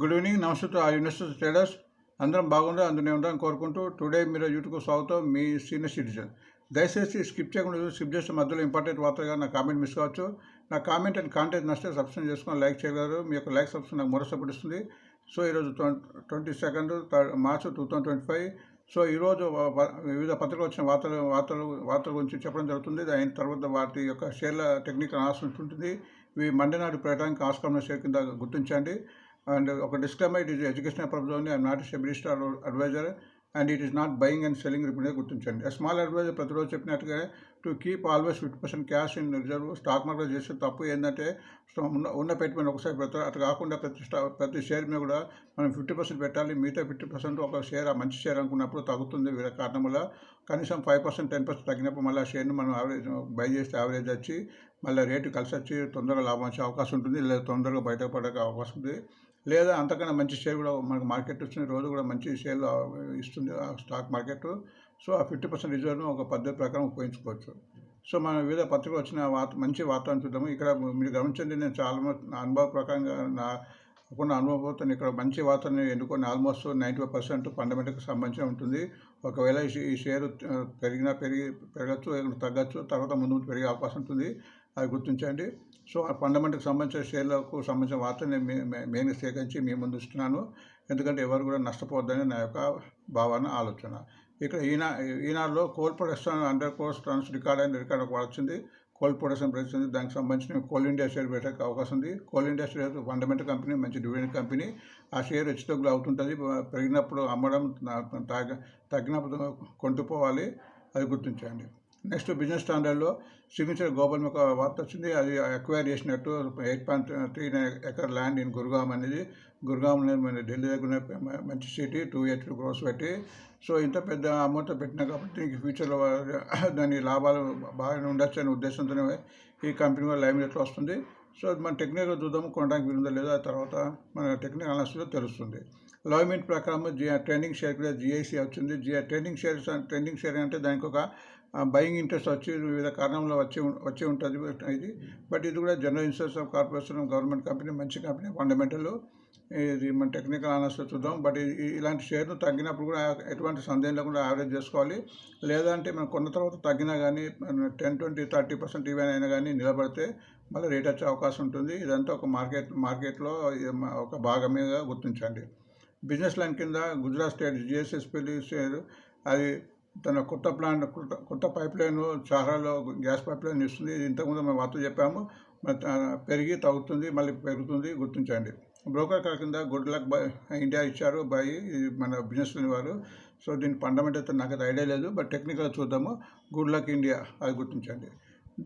Good evening నమస్తే to ఆ university traders అందరం బాగుండే అందులో ఉండాలని కోరుకుంటూ టుడే మీరు యూట్యూబ్కు స్వాగతం మీ సీనియర్ సిటిజన్ దయచేసి స్కిప్ చేయకుండా స్కిప్ చేస్తే మధ్యలో ఇంపార్టెంట్ వార్తగా నా కామెంట్ మిస్ కావచ్చు. నా కామెంట్ అండ్ కాంటెంట్ నచ్చితే సబ్స్క్రైబ్ చేసుకొని లైక్ చేయగలరు. మీ యొక్క లైక్ సబ్స్క్రైబ్ నాకు మరో సపోర్ట్ ఇస్తుంది సో ఈరోజు twenty second March two thousand twenty five so ఈరోజు వివిధ పత్రికలు వచ్చిన వార్తలు వార్తలు వార్తల గురించి చెప్పడం జరుగుతుంది. అయిన తర్వాత వాటి యొక్క షేర్ల టెక్నికల్ ఆశ ఉంటుంది. ఇవి మండే నాడు పెట్టడానికి ఆస్కారం షేర్ కింద గుర్తించండి. అండ్ ఒక disclaimer it is educational purpose only I'm not SEBI star advisor and it is not buying and selling repeat గుర్తించండి. స్మాల్ అడ్వైజర్ ప్రతిరోజు చెప్పినట్టుగా to keep always fifty percent cash in reserve stock market చేసే తప్పు ఏంటంటే ఉన్న ఉన్న పెట్టుబడి ఒకసారి పెడతారు. అట్లా కాకుండా ప్రతి స్టా ప్రతి షేర్ మీద కూడా మనం ఫిఫ్టీ పర్సెంట్ పెట్టాలి. మిగతా ఫిఫ్టీ పర్సెంట్ ఒక షేర్ ఆ మంచి షేర్ అనుకున్నప్పుడు తగ్గుతుంది. వీళ్ళ కారణం వల్ల కనీసం ఫైవ్ పర్సెంట్ టెన్ పర్సెంట్ తగ్గినప్పుడు మళ్ళీ షేర్ని మనం యావరేజ్ బై చేస్తే యావరేజ్ వచ్చి మళ్ళీ రేటు కలిసి వచ్చి తొందరగా లాభం వచ్చే అవకాశం ఉంటుంది. లేదా తొందరగా బయటపడే అవకాశం ఉంది లేదా అంతకన్నా మంచి షేర్ కూడా మనకు మార్కెట్ వచ్చిన రోజు కూడా మంచి షేర్లు ఇస్తుంది ఆ స్టాక్ మార్కెట్ సో ఆ ఫిఫ్టీ పర్సెంట్ రిజర్వ్ను ఒక పద్ధతి ప్రకారం ఉపయోగించుకోవచ్చు. సో మన వివిధ పత్రికలు వచ్చిన వాత మంచి వార్తలను చూద్దాము. ఇక్కడ మీరు గమనించండి నేను చాలా నా అనుభవ ప్రకారంగా నా ఉన్న అనుభవంతో ఇక్కడ మంచి వాతావరణం ఎన్నుకొని ఆల్మోస్ట్ నైంటీ ఫైవ్ పర్సెంట్ ఫండమెంటల్కి సంబంధించి ఉంటుంది. ఒకవేళ ఈ షేరు షేర్ పెరిగినా పెరిగి పెరగచ్చు లేకుంటే తగ్గచ్చు తర్వాత ముందు ముందు పెరిగే అవకాశం ఉంటుంది. అది గుర్తించండి. సో ఆ ఫండమెంటల్కి సంబంధించిన షేర్లకు సంబంధించిన వార్త నేను మే- మెయిన్గా సేకరించి మీ ముందు ఇస్తున్నాను. ఎందుకంటే ఎవరు కూడా నష్టపోవద్దని నా యొక్క భావన ఆలోచన. ఇక్కడ ఈనా ఈనాడులో coal production under course tons record అయిన రికార్డ్ ఒక వచ్చింది. కోల్ ప్రొడక్షన్ ప్రైస్ ఉంది దానికి సంబంధించిన కోల్ ఇండియా షేర్ పెట్టే అవకాశం ఉంది. Coal India share fundamental company మంచి డివిడెండ్ కంపెనీ. ఆ షేర్ హెచ్చుతగ్గులు అవుతుంటుంది. పెరిగినప్పుడు అమ్మడం తగ్గ కొంటుపోవాలి అది గుర్తించండి. నెక్స్ట్ బిజినెస్ స్టాండర్డ్లో సిగ్నేచర్ గోపాల్ ఒక వార్త వచ్చింది. అది అక్వైర్ చేసినట్టు eight point three nine acre land in Gurugram అనేది. గురుగాం అనేది మన ఢిల్లీ దగ్గర మంచి సిటీ టూ ఎయిట్ గ్రోస్ పెట్టి. సో ఇంత పెద్ద అమౌంట్ పెట్టినా కాబట్టి దీనికి ఫ్యూచర్లో దాని లాభాలు బాగానే ఉండొచ్చు అనే ఉద్దేశంతోనే ఈ కంపెనీ కూడా లైమ్ ఎట్లా వస్తుంది. సో మన టెక్నికల్ చూద్దాము. కొనడానికి వీలుందో లేదో? ఆ తర్వాత మన టెక్నికల్ అనాలిసిస్లో తెలుస్తుంది. లవ్మెంట్ ప్రకారం జి ట్రెండింగ్ షేర్ కూడా జిఐసి వచ్చింది. G trending share trending share అంటే దానికి ఒక బయింగ్ ఇంట్రెస్ట్ వచ్చి వివిధ కారణంలో వచ్చి వచ్చి ఉంటుంది. ఇది బట్ ఇది కూడా general insurance of corporation government company మంచి కంపెనీ ఫండమెంటల్ ఇది మన టెక్నికల్ అనాలిసిస్ చూద్దాం. బట్ ఇలాంటి షేర్ను తగ్గినప్పుడు కూడా ఎటువంటి సందేహం లేకుండా యావరేజ్ చేసుకోవాలి. లేదంటే మనం కొన్న తర్వాత తగ్గినా కానీ ten twenty thirty percent even అయినా కానీ నిలబడితే మళ్ళీ రేట్ వచ్చే అవకాశం ఉంటుంది. ఇదంతా ఒక మార్కెట్ మార్కెట్లో ఒక భాగమేగా గుర్తించండి. బిజినెస్ లైన్ కింద గుజరాత్ స్టేట్ జిఎస్ఎస్పి అది తన కొత్త ప్లాంట్ కొత్త కొత్త పైప్ లైన్ చారాలో గ్యాస్ పైప్ లైన్ ఇస్తుంది ఇంతకుముందు మేము వార్త చెప్పాము. పెరిగి తగ్గుతుంది మళ్ళీ పెరుగుతుంది గుర్తించండి. బ్రోకర్ కార్ కింద గుడ్ లక్ బై ఇండియా ఇచ్చారు బై ఇది మన బిజినెస్ వారు. సో దీని ఫండమెంటల్ అయితే నాకు ఐడియా లేదు బట్ టెక్నికల్ చూద్దాము. గుడ్ లక్ ఇండియా అది గుర్తించండి.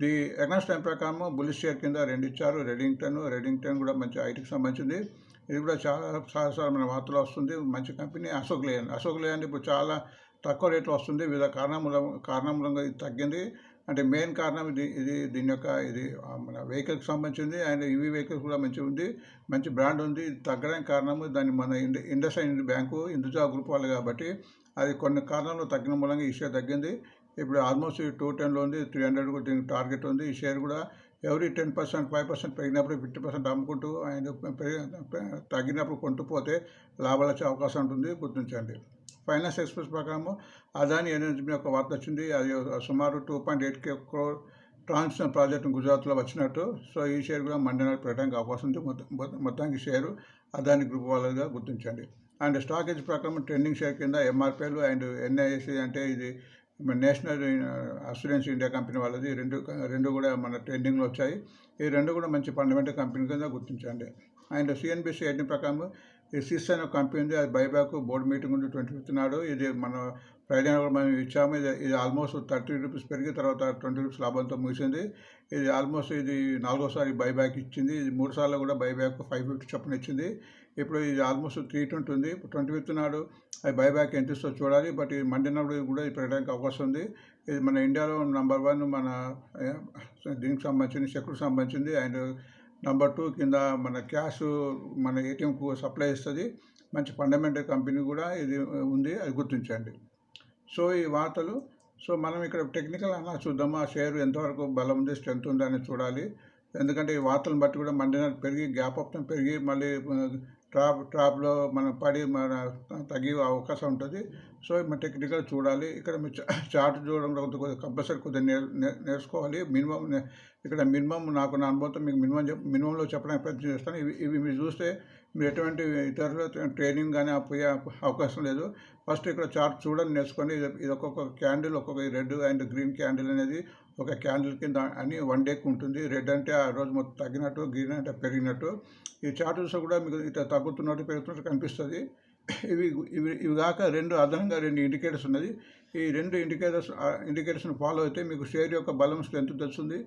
ది ఎకనాస్ టైం ప్రకారం బులిష్ షేర్ కింద రెండు ఇచ్చారు రెడింగ్టన్ రెడింగ్టన్ కూడా మంచి ఐటీకి సంబంధించింది. ఇది కూడా చాలా చాలాసార్లు వార్తలు వస్తుంది. మంచి company Ashok Leyland Ashok Leyland ఇప్పుడు చాలా తక్కువ రేట్లో వస్తుంది. వివిధ కారణముల కారణములంగా ఇది తగ్గింది. అంటే మెయిన్ కారణం ఇది ఇది దీని యొక్క ఇది మన వెహికల్కి సంబంధించింది. అండ్ ఈవీ వెహికల్స్ కూడా మంచిగా ఉంది. మంచి బ్రాండ్ ఉంది. ఇది తగ్గడానికి కారణము దాన్ని మన ఇండ Indus and bank Hinduja group వాళ్ళు కాబట్టి అది కొన్ని కారణాలు తగ్గిన మూలంగా ఈ షేర్ తగ్గింది. ఇప్పుడు ఆల్మోస్ట్ టూ టెన్లో ఉంది. త్రీ హండ్రెడ్ కూడా దీనికి టార్గెట్ ఉంది. ఈ షేర్ కూడా every ten percent five percent పెరిగినప్పుడు ఫిఫ్టీ పర్సెంట్ అమ్ముకుంటూ ఆయన పెరిగి- తగ్గినప్పుడు కొంటుపోతే లాభాలు వచ్చే అవకాశం ఉంటుంది గుర్తించండి. ఫైనాన్స్ ఎక్స్ప్రెస్ ప్రకారం అదాని ఎనర్జీ యొక్క ఒక వార్త వచ్చింది. అది సుమారు two point eight K crore transmission project గుజరాత్లో వచ్చినట్టు. సో ఈ షేర్ కూడా మండే నాడు పెట్టడానికి అవకాశం ఉంది. మొత్తం మొత్తం- మొత్తానికి షేరు అదాని గ్రూప్ వాళ్ళగా గుర్తించండి. అండ్ స్టాక్ ఎక్స్ ప్రకారం ట్రెండింగ్ షేర్ కింద ఎంఆర్పీఎల్ అండ్ ఎన్ఐఎస్సి అంటే ఇది మన నేషనల్ అసూరెన్స్ ఇండియా కంపెనీ వాళ్ళది. రెండు రెండు కూడా మన ట్రెండింగ్లో వచ్చాయి. ఈ రెండు కూడా మంచి ఫండమెంటల్ కంపెనీ కింద గుర్తించండి. అండ్ సిఎన్బిసి ఎయిటీన్ ప్రకారం ఈ సిస్ అనే ఒక కంపెనీ ఉంది. అది బైబ్యాక్ బోర్డు మీటింగ్ ఉంది ట్వంటీ ఫిఫ్త్ నాడు. ఇది మన ఫ్రైడే నాడు మనం ఇచ్చాము. ఇది ఇది ఆల్మోస్ట్ థర్టీ రూపీస్ పెరిగి తర్వాత ట్వంటీ రూపీస్ లాభాలతో ముగిసింది. ఇది ఆల్మోస్ట్ ఇది నాలుగోసారి బైబ్యాక్ ఇచ్చింది. ఇది మూడు సార్లు కూడా బైబ్యాక్ ఫైవ్ ఫిఫ్టీ చొప్పున ఇచ్చింది. ఇప్పుడు ఇది ఆల్మోస్ట్ త్రీ ట్వంటీ ఉంది ట్వంటీ ఫిఫ్త్ నాడు అది బైబ్యాక్ ఎంత ఇస్తో చూడాలి. బట్ ఇది మండే నాడు కూడా ఇది పెట్టడానికి అవకాశం ఉంది. ఇది మన ఇండియాలో నంబర్ వన్ మన దీనికి సంబంధించింది సెక్యూరికి సంబంధించింది. అండ్ నంబర్ టూ కింద మన క్యాష్ మన ఏటీఎంకు సప్లై ఇస్తుంది. మంచి ఫండమెంటల్ కంపెనీ కూడా ఇది ఉంది. అది గుర్తించండి. సో ఈ వార్తలు సో మనం ఇక్కడ టెక్నికల్ అన్నా చూద్దాము? ఆ షేర్ ఎంతవరకు బలం ఉంది స్ట్రెంత్ ఉంది అని చూడాలి. ఎందుకంటే ఈ వార్తలను బట్టి కూడా మండే పెరిగి గ్యాప్ అప్ పెరిగి మళ్ళీ ట్రాప్ ట్రాప్లో మనం పడి మన తగ్గే అవకాశం ఉంటుంది. సో మన టెక్నికల్ చూడాలి. ఇక్కడ మీరు చా- చార్ట్ చూడడంలో కొద్దిగా కంపల్సరీ కొద్దిగా నేర్ నేర్చుకోవాలి. మినిమం ఇక్కడ మినిమం నాకు నా అనుభవంతో మీకు మినిమం మినిమంలో చెప్పడానికి ప్రయత్నం చేస్తాను. ఇవి ఇవి మీరు చూస్తే మీరు ఎటువంటి ఇతరుల ట్రైనింగ్ కానీ పోయే అవకాశం లేదు. ఫస్ట్ ఇక్కడ చార్ట్ చూడండి నేర్చుకొని ఇది ఒక్కొక్క క్యాండిల్ ఒక్కొక్క రెడ్ అండ్ గ్రీన్ క్యాండిల్ అనేది ఒక క్యాండిల్ కింద అని వన్ డేకి ఉంటుంది. రెడ్ అంటే ఆ రోజు మొత్తం తగ్గినట్టు గ్రీన్ అంటే పెరిగినట్టు. ఈ చార్ట్ చూస్తే కూడా మీకు ఇట్లా తగ్గుతున్నట్టు పెరుగుతున్నట్టు కనిపిస్తుంది. ఇవి ఇవి ఇవి కాక రెండు అదనంగా రెండు ఇండికేటర్స్ ఉన్నది. ఈ రెండు ఇండికేటర్స్ ఇండికేటర్స్ని ఫాలో అయితే మీకు షేర్ యొక్క బలం స్ట్రెంత్ తెలుస్తుంది.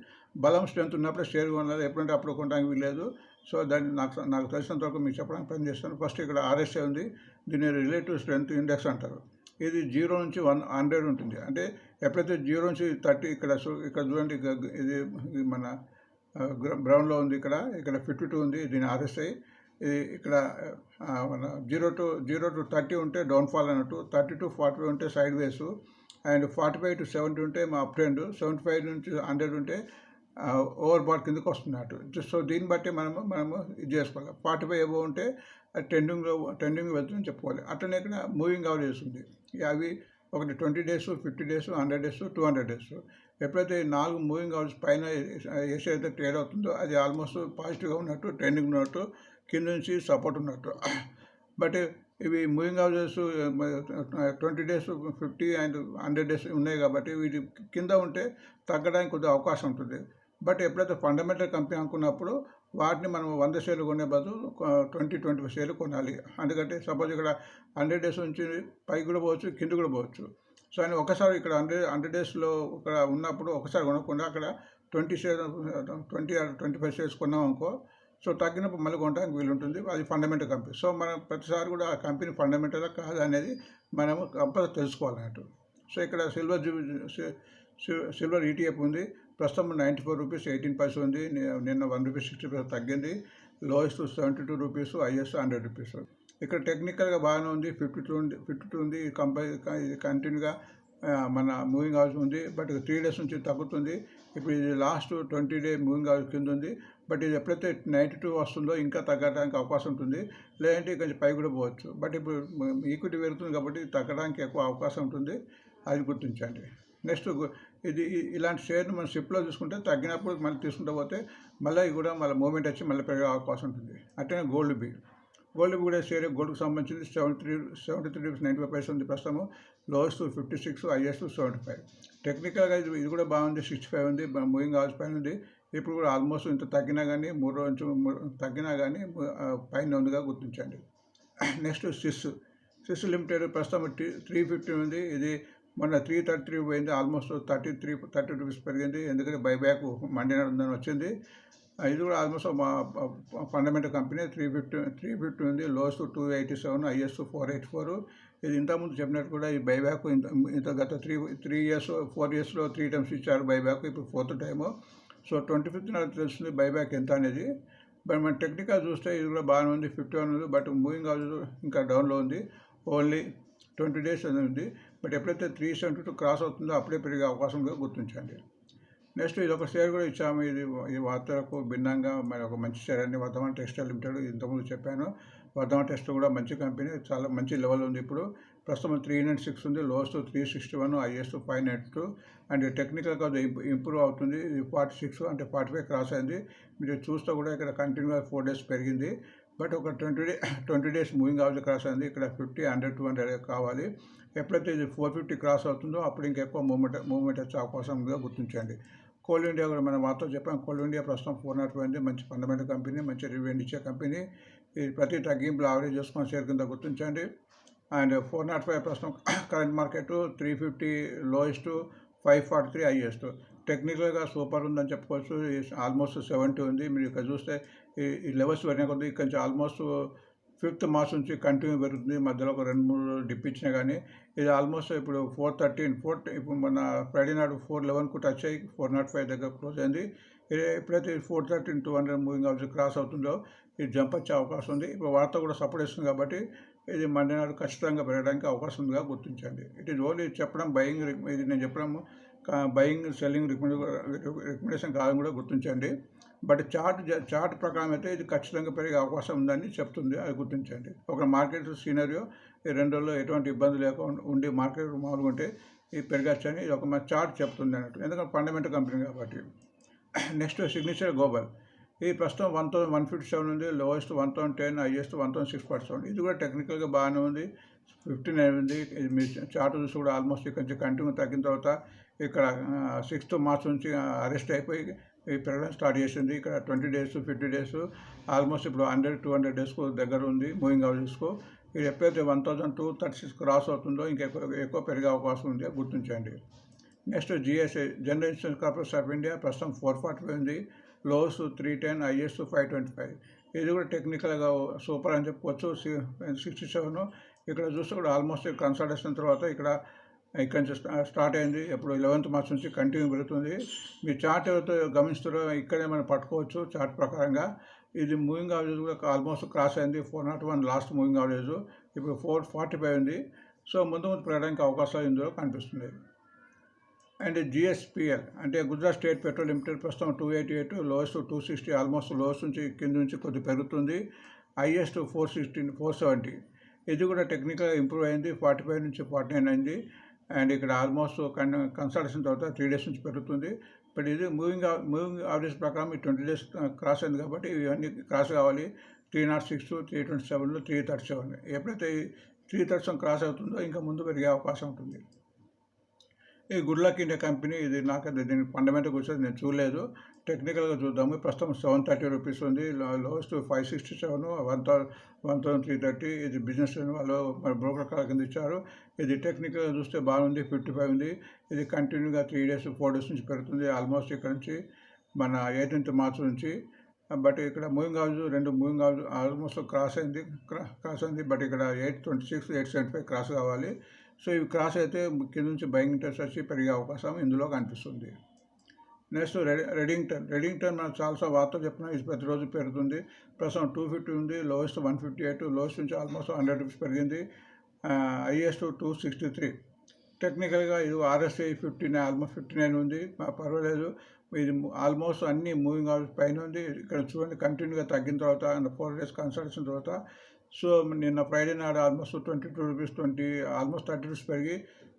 బలం స్ట్రెంత్ ఉన్నప్పుడు షేర్ కొనాలి. ఎప్పుడంటే అప్పుడు కొనడానికి వీల్లేదు. సో దాన్ని నాకు నాకు తెలిసినంత వరకు మీకు చెప్పడానికి ప్రయత్నం చేస్తాను. ఫస్ట్ ఇక్కడ ఆర్ఎస్ఏ ఉంది దీన్ని రిలేటివ్ స్ట్రెంత్ ఇండెక్స్ అంటారు. ఇది జీరో నుంచి వన్ హండ్రెడ్ ఉంటుంది. అంటే ఎప్పుడైతే జీరో నుంచి థర్టీ ఇక్కడ ఇక్కడ చూడండి ఇది మన బ్రౌన్లో ఉంది ఇక్కడ ఇక్కడ ఫిఫ్టీ టూ ఉంది దీని ఆర్ఎస్ఐ ఇది ఇక్కడ మన zero to zero to thirty ఉంటే డౌన్ఫాల్ అన్నట్టు థర్టీ టు ఫార్టీ ఫైవ్ ఉంటే sideways. And forty five to seventy ఉంటే మా అప్ ట్రెండ్ సెవెంటీ ఫైవ్ నుంచి హండ్రెడ్ ఉంటే ఓవర్ బాల్ కిందకి వస్తున్నట్టు సో దీన్ని బట్టి మనము మనము ఇది చేసుకోవాలి. ఫార్టీ ఫైవ్ ఏవో ఉంటే ట్రెండింగ్లో ట్రెండింగ్ వెళ్తుందని చెప్పుకోవాలి. అట్లనే ఇక్కడ మూవింగ్ అవర్ చేస్తుంది. అవి ఒకటి twenty days fifty days hundred days two hundred days. ఎప్పుడైతే నాలుగు మూవింగ్ అవర్స్ పైన ఏసీ అయితే ట్రేడ్ అవుతుందో అది ఆల్మోస్ట్ పాజిటివ్గా ఉన్నట్టు ట్రెండింగ్ ఉన్నట్టు కింద నుంచి సపోర్ట్ ఉన్నట్టు. బట్ ఇవి moving averages twenty days fifty and hundred days ఉన్నాయి కాబట్టి వీటి కింద ఉంటే తగ్గడానికి కొద్దిగా అవకాశం ఉంటుంది. బట్ ఎప్పుడైతే ఫండమెంటల్ కంపెనీ అనుకున్నప్పుడు వాటిని మనం వంద షేర్లు కొనే బదులు ట్వంటీ ట్వంటీ ఫైవ్ షేర్లు కొనాలి. ఎందుకంటే సపోజ్ ఇక్కడ హండ్రెడ్ డేస్ నుంచి పైకి కూడా పోవచ్చు కింద కూడా పోవచ్చు. సో అని ఒకసారి ఇక్కడ హండ్రెడ్ హండ్రెడ్ డేస్లో ఇక్కడ ఉన్నప్పుడు ఒకసారి కొనకుండా అక్కడ twenty share twenty twenty five shares కొన్నాం అనుకో సో తగ్గినప్పుడు మళ్ళీ కొనడానికి వీలు ఉంటుంది. అది ఫండమెంటల్ కంపెనీ. సో మనం ప్రతిసారి కూడా ఆ కంపెనీ ఫండమెంటల్ కాదు అనేది మనము కంపల్సరీ తెలుసుకోవాలన్నట్టు సో ఇక్కడ సిల్వర్ సిల్వర్ ఈటీఎఫ్ ఉంది. ప్రస్తుతం ninety four rupees eighteen paise ఉంది. నిన్న వన్ రూపీస్ సిక్స్టీ పైస్ తగ్గింది. Lowest seventy two rupees highest hundred rupees. ఇక్కడ టెక్నికల్గా బాగానే ఉంది. ఫిఫ్టీ టూ ఉంది ఫిఫ్టీ టూ ఉంది. కంపై ఇది కంటిన్యూగా మన మూవింగ్ హౌస్ ఉంది. బట్ త్రీ డేస్ నుంచి తగ్గుతుంది. ఇప్పుడు ఇది last twenty day moving averages కింద ఉంది. బట్ ఇది ఎప్పుడైతే నైంటీ టూ వస్తుందో ఇంకా తగ్గడానికి అవకాశం ఉంటుంది. లేదంటే కొంచెం పై కూడా పోవచ్చు. బట్ ఇప్పుడు ఈక్విటీ పెరుగుతుంది కాబట్టి తగ్గడానికి ఎక్కువ అవకాశం ఉంటుంది. అది గుర్తించండి. నెక్స్ట్ ఇది ఇలాంటి షేర్ని మనం షిప్లో తీసుకుంటే తగ్గినప్పుడు మళ్ళీ తీసుకుంటూ పోతే మళ్ళీ ఇది కూడా మళ్ళీ మూమెంట్ వచ్చి మళ్ళీ పెరిగే అవకాశం ఉంటుంది. అట్లనే గోల్డ్ బి. గోల్డ్ కూడా షేర్ గోల్డ్కి సంబంధించింది seventy three seventy three rupees ninety five పైసలు ఉంది ప్రస్తుతం lowest fifty six highest seventy five టెక్నికల్గా ఇది ఇది కూడా బాగుంది. సిక్స్టీ ఫైవ్ ఉంది మూవింగ్ ఆల్స్ పైన ఉంది. ఇప్పుడు కూడా ఆల్మోస్ట్ ఇంత తగ్గినా కానీ మూడు రోజు నుంచి తగ్గినా కానీ పైన ఉందిగా గుర్తించండి. Next SIS. సిస్ లిమిటెడ్ ప్రస్తుతం త్రీ ఫిఫ్టీ ఉంది. ఇది మొన్న త్రీ థర్టీ త్రీ పోయింది almost thirty three thirty rupees పెరిగింది. ఎందుకంటే బైబ్యాక్ మండే నడుందని వచ్చింది. ఇది కూడా ఆల్మోస్ట్ మా fundamental company three fifty three fifty ఉంది lows two eighty seven is four eight four ఇది ఇంతకుముందు చెప్పినట్టు కూడా ఈ బైబ్యాక్ ఇంత ఇంత గత త్రీ త్రీ ఇయర్స్ ఫోర్ ఇయర్స్లో త్రీ టైమ్స్ ఇచ్చారు బైబ్యాక్ ఇప్పుడు fourth time so twenty fifth నాకు తెలుస్తుంది బైబ్యాక్ ఎంత అనేది. బట్ మన టెక్నికల్ చూస్తే ఇది కూడా బాగానే ఉంది ఫిఫ్టీ వన్ ఉంది. బట్ మూవింగ్ హౌస్ ఇంకా డౌన్లో ఉంది. ఓన్లీ ట్వంటీ డేస్ అనేది ఉంది. బట్ ఎప్పుడైతే త్రీ సెవెంటీ టూ క్రాస్ అవుతుందో అప్పుడే పెరిగే అవకాశం కూడా గుర్తించండి. నెక్స్ట్ ఇది ఒక షేర్ కూడా ఇచ్చాము. ఇది ఈ వార్తలకు భిన్నంగా మరి ఒక మంచి షేర్ అండి. వర్ధమాన టెక్స్టైల్ లిమిటెడ్ ఇంతకుముందు చెప్పాను. వర్ధమాన టెక్స్ట్ కూడా మంచి కంపెనీ చాలా మంచి లెవెల్ ఉంది ఇప్పుడు. ప్రస్తుతం త్రీ నైన్ సిక్స్ ఉంది. Lowest three sixty one highest five nine two. And టెక్నికల్గా అది ఇంప్రూవ్ అవుతుంది. ఫార్టీ సిక్స్ అంటే ఫార్టీ ఫైవ్ క్రాస్ అయింది. మీరు చూస్తే కూడా ఇక్కడ కంటిన్యూగా ఫోర్ డేస్ పెరిగింది. బట్ ఒక twenty day twenty days moving averages cross అయింది. ఇక్కడ ఫిఫ్టీ హండ్రెడ్ టూ హండ్రెడ్ కావాలి. ఎప్పుడైతే ఇది ఫోర్ ఫిఫ్టీ క్రాస్ అవుతుందో అప్పుడు ఇంకెక్కువ మూమెంట్ మూమెంట్ వచ్చే అవకాశంగా గుర్తించండి. కోల్ ఇండియా కూడా మనం వార్త చెప్పాం. కోల్ ఇండియా ప్రస్తుతం ఫోర్ నాట్ ఫైవ్ ఉంది. మంచి ఫండమెంటల్ కంపెనీ మంచి రివ్యూ ఇచ్చే కంపెనీ ఇది ప్రతి తగ్గింపులు ఆవరేజ్ చేసుకుని షేర్ కింద గుర్తించండి. అండ్ ఫోర్ నాట్ ఫైవ్ ప్రస్తుతం current market three fifty lowest five forty three highest టెక్నికల్గా సూపర్ ఉందని చెప్పుకోవచ్చు. ఆల్మోస్ట్ సెవెంటీ ఉంది. మీరు ఇక్కడ చూస్తే ఈ లెవెల్స్ పెరిగిన కొద్దీ ఇక్కడి నుంచి ఆల్మోస్ట్ ఫిఫ్త్ మార్చ్ నుంచి కంటిన్యూ పెరుగుతుంది. మధ్యలో ఒక రెండు మూడు డిప్ ఇచ్చినా కానీ ఇది ఆల్మోస్ట్ ఇప్పుడు ఫోర్ థర్టీన్ ఫోర్ ఇప్పుడు మన ఫ్రైడే నాడు ఫోర్ లెవెన్కు టచ్ అయ్యి ఫోర్ నాట్ ఫైవ్ దగ్గర క్లోజ్ అయింది. ఇది ఎప్పుడైతే four thirteen two hundred moving averages cross అవుతుందో ఇది జంప్ వచ్చే అవకాశం ఉంది. ఇప్పుడు వార్త కూడా సపోర్ట్ ఇస్తుంది కాబట్టి ఇది మండే నాడు ఖచ్చితంగా పెరగడానికి అవకాశం ఉందిగా గుర్తించండి. ఇట్ ఈజ్ ఓన్లీ చెప్పడం బయింగ్ ఇది నేను చెప్పడం బయింగ్ సెల్లింగ్ రికమెండేషన్ కాదని కూడా గుర్తించండి. బట్ చార్ట్ చార్ట్ ప్రకారం అయితే ఇది ఖచ్చితంగా పెరిగే అవకాశం ఉందని చెప్తుంది అది గుర్తించండి. ఒక మార్కెట్ సీనరియో ఈ రెండు రోజుల్లో ఎటువంటి ఇబ్బంది లేకుండా ఉండి మార్కెట్ మామూలుగా ఉంటే ఇది పెరగచ్చని ఇది ఒక మన చార్ట్ చెప్తుంది అన్నట్టు. ఎందుకంటే ఫండమెంటల్ కంపెనీ కాబట్టి. Next signature global. ఇది ప్రస్తుతం one thousand one fifty seven ఉంది lowest one thousand ten highest one thousand six forty seven. ఇది కూడా టెక్నికల్గా బాగానే ఉంది. ఫిఫ్టీ నైన్ ఉంది. ఇది మీ చార్ట్ చూసి కూడా ఆల్మోస్ట్ ఇక్కడ నుంచి కంటిన్యూ తగ్గిన తర్వాత ఇక్కడ సిక్స్త్ మార్చ్ నుంచి అరెస్ట్ అయిపోయి పెరగడం స్టార్ట్ చేసింది. ఇక్కడ twenty days fifty days almost ఇప్పుడు హండ్రెడ్ టూ హండ్రెడ్ డేస్కు దగ్గర ఉంది మూవింగ్ అవరేజ్కు ఇది ఎప్పుడైతే one thousand two thirty six cross అవుతుందో ఇంకా ఎక్కువ పెరిగే అవకాశం ఉంది గుర్తించండి next GSI general insurance corporation of India ప్రస్తుతం ఫోర్ ఫార్టీ ఫైవ్ ఉంది lows three ten highs five twenty five. ఇది కూడా టెక్నికల్గా సూపర్ అని చెప్పుకోవచ్చు సిక్స్టీ సెవెన్. ఇక్కడ చూస్తే కూడా ఆల్మోస్ట్ కన్సల్టేషన్ తర్వాత ఇక్కడ ఇక్కడ నుంచి స్టార్ట్ అయింది. ఇప్పుడు లెవెన్త్ మార్చ్ నుంచి కంటిన్యూ పెరుగుతుంది. మీ చార్ట్ ఎవరైతే గమనిస్తారో ఇక్కడే మనం పట్టుకోవచ్చు చార్ట్ ప్రకారంగా. ఇది మూవింగ్ అవరేజ్ కూడా ఆల్మోస్ట్ క్రాస్ అయింది. Four nought one last moving average ఇప్పుడు ఫోర్ ఫార్టీ ఫైవ్ ఉంది. సో ముందు ముందు పెరగడానికి అవకాశాలు ఇందులో కనిపిస్తుంది అండ్ జిఎస్పిఎల్ అంటే గుజరాత్ స్టేట్ పెట్రోల్ లిమిటెడ్ ప్రస్తుతం two eighty eight lowest two sixty almost lowest నుంచి కింద నుంచి కొద్ది పెరుగుతుంది. Highest four sixteen four seventy ఇది కూడా టెక్నికల్గా ఇంప్రూవ్ అయింది. ఫార్టీ ఫైవ్ నుంచి ఫార్టీ నైన్ అయింది. అండ్ ఇక్కడ ఆల్మోస్ట్ కన్ కన్సల్టేషన్ తర్వాత త్రీ డేస్ నుంచి పెరుగుతుంది. బట్ ఇది మూవింగ్ మూవింగ్ యావరేజ్ ప్రకారం ఈ ట్వంటీ డేస్ క్రాస్ అయింది కాబట్టి ఇవన్నీ క్రాస్ కావాలి. Three nought six three twenty seven three thirty seven. ఎప్పుడైతే త్రీ థర్టీ సెవెన్ క్రాస్ అవుతుందో ఇంకా ముందు పెరిగే అవకాశం ఉంటుంది. ఈ గుడ్ లక్ ఇండియా కంపెనీ ఇది నాకు అది దీని ఫండమెంటల్ గురించి నేను చూడలేదు. టెక్నికల్గా చూద్దాము. ప్రస్తుతం సెవెన్ థర్టీ రూపీస్ ఉంది. Lowest five sixty seven one thou one thousand three thirty. ఇది బిజినెస్ వాళ్ళు మరి బ్రోకర్ కాల కింద ఇచ్చారు. ఇది టెక్నికల్గా చూస్తే బాగుంది. ఫిఫ్టీ ఫైవ్ ఉంది. ఇది కంటిన్యూగా త్రీ డేస్ ఫోర్ డేస్ నుంచి పెరుగుతుంది. ఆల్మోస్ట్ ఇక్కడ నుంచి మన ఎయిటీన్త్ మార్చ్ నుంచి. బట్ ఇక్కడ మూవింగ్ హౌస్ రెండు మూవింగ్ హౌస్ ఆల్మోస్ట్ క్రాస్ అయింది. క్రాస్ అయింది. బట్ ఇక్కడ eight twenty six eight seventy five cross కావాలి. సో ఇవి క్రాస్ అయితే కింద నుంచి బయింగ్ ఇంట్రెస్ట్ వచ్చి పెరిగే అవకాశం ఇందులో కనిపిస్తుంది. Next ready Redington. రెడింగ్టన్ మనం చాలా వార్తలు చెప్పిన ఇది ప్రతిరోజు పెరుగుతుంది. ప్రస్తుతం టూ ఫిఫ్టీ ఉంది lowest one fifty eight lowest నుంచి ఆల్మోస్ట్ హండ్రెడ్ రూపీస్ పెరిగింది. హైయెస్ట్ టూ సిక్స్టీ త్రీ టెక్నికల్గా ఇది RSI fifty nine almost fifty nine ఉంది పర్వాలేదు. ఇది ఆల్మోస్ట్ అన్ని మూవింగ్ అవర్స్ పైన ఉంది. ఇక్కడ చూడండి కంటిన్యూగా తగ్గిన తర్వాత ఫోర్ డేస్ కన్సల్టేషన్ తర్వాత సో నిన్న ఫ్రైడే నాడు almost twenty two rupees twenty almost thirty rupees పెరిగి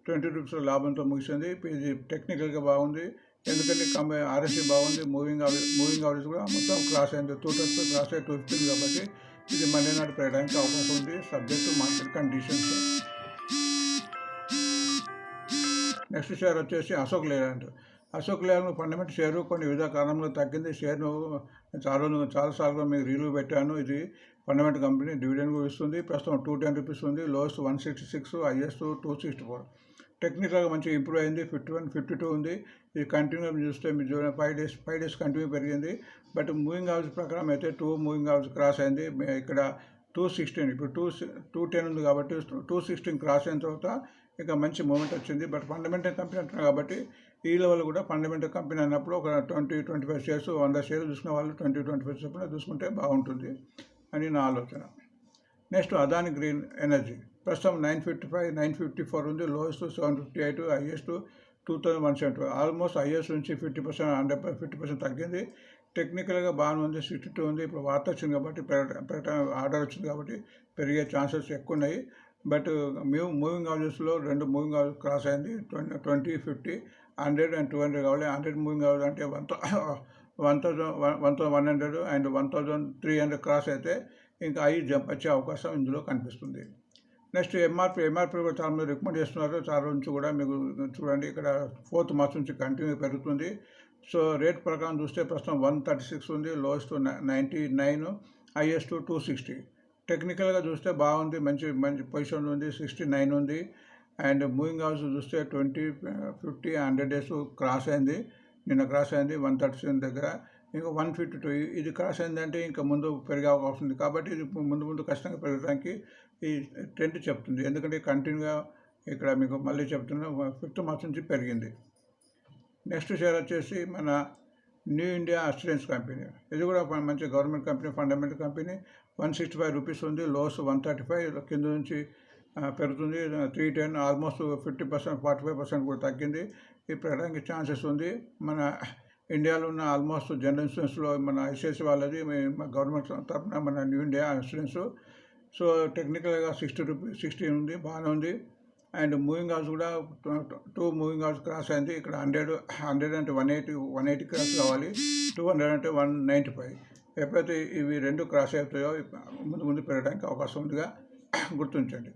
ట్వంటీ రూపీస్ లాభంతో ముగిసింది. ఇది టెక్నికల్గా బాగుంది. ఎందుకంటే కంపెనీ ఆర్ఎస్సీ బాగుంది. మూవింగ్ మూవింగ్ అవరేజ్ కూడా మొత్తం క్రాస్ అయింది. టూ టర్స్ క్రాస్ అయ్యి టూ ఫిఫ్టీ కాబట్టి ఇది మళ్ళీ నాడు పెరగడానికి అవకాశం ఉంది. Subject market conditions. Next share వచ్చేసి Ashok Leyland Ashok Leyland fundamental share కొన్ని వివిధ కారణంలో తగ్గింది. షేర్ను చాలా చాలాసార్లు మీకు రీలు పెట్టాను. ఇది ఫండమెంట్ కంపెనీ డివిడెండ్ కూడా ఇస్తుంది. ప్రస్తుతం టూ టెన్ రూపీస్ ఉంది. Lowest one sixty six highest two sixty four. టెక్నికల్గా మంచిగా ఇంప్రూవ్ అయింది. ఫిఫ్టీ వన్ ఫిఫ్టీ టూ ఉంది. ఇది కంటిన్యూ చూస్తే మీరు చూడండి five days five days continue పెరిగింది. బట్ మూవింగ్ అవర్స్ ప్రకారం అయితే టూ మూవింగ్ అవర్స్ క్రాస్ అయింది. ఇక్కడ టూ సిక్స్టీన్ ఇప్పుడు టూ టూ టెన్ ఉంది కాబట్టి టూ సిక్స్టీన్ క్రాస్ అయిన తర్వాత ఇక మంచి మూమెంట్ వచ్చింది. బట్ ఫండమెంటల్ కంపెనీ అంటున్నారు కాబట్టి ఈ లెవెల్ కూడా ఫండమెంటల్ కంపెనీ అన్నప్పుడు ఒక ట్వంటీ ట్వంటీ ఫైవ్ షేర్స్ వంద షేర్లు చూసుకున్న వాళ్ళు ట్వంటీ ట్వంటీ ఫైవ్ చొప్పున చూసుకుంటే బాగుంటుంది. అని నా ఆలోచన. Next Adani green energy. ప్రస్తుతం nine fifty five nine fifty four ఉంది. Lowest seven fifty eight highest two thousand one seventy almost highest నుంచి fifty percent hundred fifty percent తగ్గింది. టెక్నికల్గా బాగానే ఉంది. సిక్స్టీ టూ ఉంది. ఇప్పుడు వార్త వచ్చింది కాబట్టి ప్రకటన ఆర్డర్ వచ్చింది కాబట్టి పెరిగే ఛాన్సెస్ ఎక్కువ ఉన్నాయి బట్ మేము మూవింగ్ అవజెస్లో రెండు మూవింగ్ అవజెస్ క్రాస్ అయింది. Twenty twenty fifty hundred and two hundred కావాలి. హండ్రెడ్ మూవింగ్ అవజెస్ అంటే one one thousand one thousand one hundred and one thousand three hundred cross అయితే ఇంకా ఐ జంప్ వచ్చే అవకాశం ఇందులో కనిపిస్తుంది. నెక్స్ట్ ఎంఆర్పి ఎంఆర్పి కూడా చాలా మంది రికమెండ్ చేస్తున్నారు. చాలా నుంచి కూడా మీకు చూడండి ఇక్కడ ఫోర్త్ మార్చ్ నుంచి కంటిన్యూ పెరుగుతుంది. సో రేట్ ప్రకారం చూస్తే ప్రస్తుతం వన్ థర్టీ సిక్స్ ఉంది lowest ninety nine highest two sixty టెక్నికల్గా చూస్తే బాగుంది మంచి మంచి పొజిషన్ ఉంది సిక్స్టీ నైన్ ఉంది. అండ్ మూవింగ్ హౌస్ చూస్తే twenty fifty hundred days cross అయింది. నిన్న క్రాస్ అయింది వన్ థర్టీ సెవెన్ దగ్గర. ఇంకా వన్ ఫిఫ్టీ టూ ఇది క్రాస్ అయిందంటే ఇంకా ముందు పెరిగే అవకాశం ఉంది. కాబట్టి ఇది ముందు ముందు కష్టంగా పెరగడానికి ఈ ట్రెండ్ చెప్తుంది. ఎందుకంటే కంటిన్యూగా ఇక్కడ మీకు మళ్ళీ చెప్తున్నా ఫిఫ్త్ మార్చ్ నుంచి పెరిగింది. నెక్స్ట్ షేర్ వచ్చేసి మన న్యూ ఇండియా అస్యూరెన్స్ కంపెనీ. ఇది కూడా మంచి government company fundamental company. One sixty five rupees ఉంది లోస్ వన్ థర్టీ ఫైవ్ కింద నుంచి పెరుగుతుంది. Three ten almost fifty percent forty five percent కూడా తగ్గింది. ఇది పెరగడానికి ఛాన్సెస్ ఉంది. మన ఇండియాలో ఉన్న ఆల్మోస్ట్ జనరల్ ఇన్సూరెన్స్లో మన ఐసిఐసి వాళ్ళది గవర్నమెంట్ తరఫున మన న్యూ ఇండియా ఇన్సూరెన్స్ సో టెక్నికల్గా సిక్స్టీ రూపీస్ సిక్స్టీ ఉంది బాగానే ఉంది. అండ్ మూవింగ్ హౌస్ కూడా టూ మూవింగ్ హౌస్ క్రాస్ అయింది. ఇక్కడ హండ్రెడ్ హండ్రెడ్ అంటే one eighty one eighty cross కావాలి. టూ హండ్రెడ్ అంటే వన్ నైంటీ ఫైవ్ ఎప్పుడైతే ఇవి రెండు క్రాస్ అవుతాయో ముందు ముందు పెరగడానికి అవకాశం ఉందిగా గుర్తుంచండి.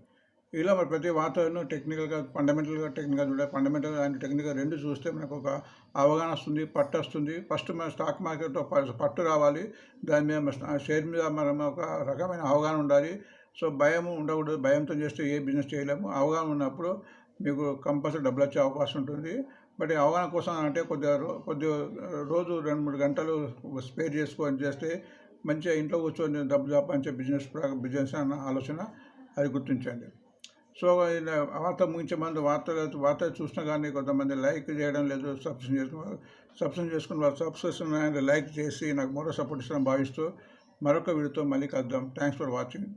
ఇలా మరి ప్రతి వాతావరణం టెక్నికల్గా ఫండమెంటల్గా టెక్నికల్ కూడా ఫండమెంటల్ అండ్ టెక్నికల్ రెండు చూస్తే మనకు ఒక అవగాహన వస్తుంది పట్టు వస్తుంది. ఫస్ట్ మన స్టాక్ మార్కెట్లో ప- పట్టు రావాలి. దాని మీద షేర్ మీద మనం ఒక రకమైన అవగాహన ఉండాలి. సో భయం ఉండకూడదు. భయంతో చేస్తే ఏ బిజినెస్ చేయలేము. అవగాహన ఉన్నప్పుడు మీకు కంపల్సరీ డబ్బులు వచ్చే అవకాశం ఉంటుంది. బట్ అవగాహన కోసం అంటే కొద్దిగా కొద్దిగా రోజు రెండు మూడు గంటలు స్పేర్ చేసుకొని చేస్తే మంచిగా ఇంట్లో కూర్చొని డబ్బు సంపాదించే బిజినెస్ బిజినెస్ అన్న ఆలోచన అది గుర్తించండి. సో వార్త ముగించే ముందు వార్తలు వార్త చూసినా కానీ కొంతమంది లైక్ చేయడం లేదు సబ్స్క్రైబ్ చేసుకున్న సబ్స్క్రైబ్ చేసుకుని వాళ్ళు సబ్స్క్రిప్షన్ అండ్ లైక్ చేసి నాకు మరో సపోర్ట్ ఇస్తారని భావిస్తూ మరొక వీడియోతో మళ్ళీ కలుద్దాం. Thanks for watching.